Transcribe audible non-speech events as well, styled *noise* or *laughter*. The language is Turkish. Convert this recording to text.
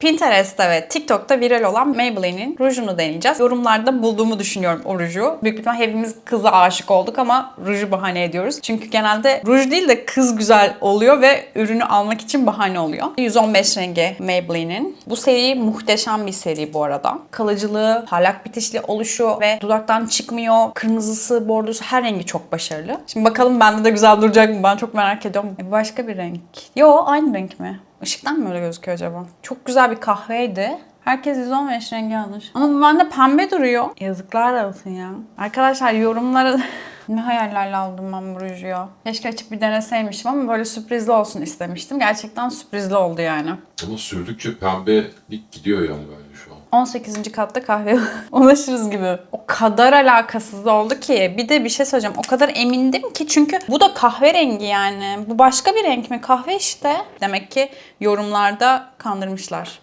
Pinterest'te ve TikTok'ta viral olan Maybelline'in rujunu deneyeceğiz. Yorumlarda bulduğumu düşünüyorum o ruju. Büyük ihtimal hepimiz kıza aşık olduk ama ruju bahane ediyoruz. Çünkü genelde ruj değil de kız güzel oluyor ve ürünü almak için bahane oluyor. 115 rengi Maybelline'in. Bu seri muhteşem bir seri bu arada. Kalıcılığı, parlak bitişli oluşu ve dudaktan çıkmıyor. Kırmızısı, bordosu her rengi çok başarılı. Şimdi bakalım bende de güzel duracak mı? Ben çok merak ediyorum. E, başka bir renk. Yo aynı renk mi? Işıktan mı öyle gözüküyor acaba? Çok güzel bir kahveydi. Herkes 115 rengi almış. Ama bu bende pembe duruyor. Yazıklar olsun ya. Arkadaşlar yorumlara... *laughs* ne hayallerle aldım ben bu ruju ya. Keşke açıp bir deneseymişim ama böyle sürprizli olsun istemiştim. Gerçekten sürprizli oldu yani. Ama sürdükçe pembelik gidiyor yani an. 18. katta kahve *laughs* ulaşırız gibi. O kadar alakasız oldu ki. Bir de bir şey söyleyeceğim. O kadar emindim ki çünkü bu da kahverengi yani. Bu başka bir renk mi? Kahve işte. Demek ki yorumlarda kandırmışlar.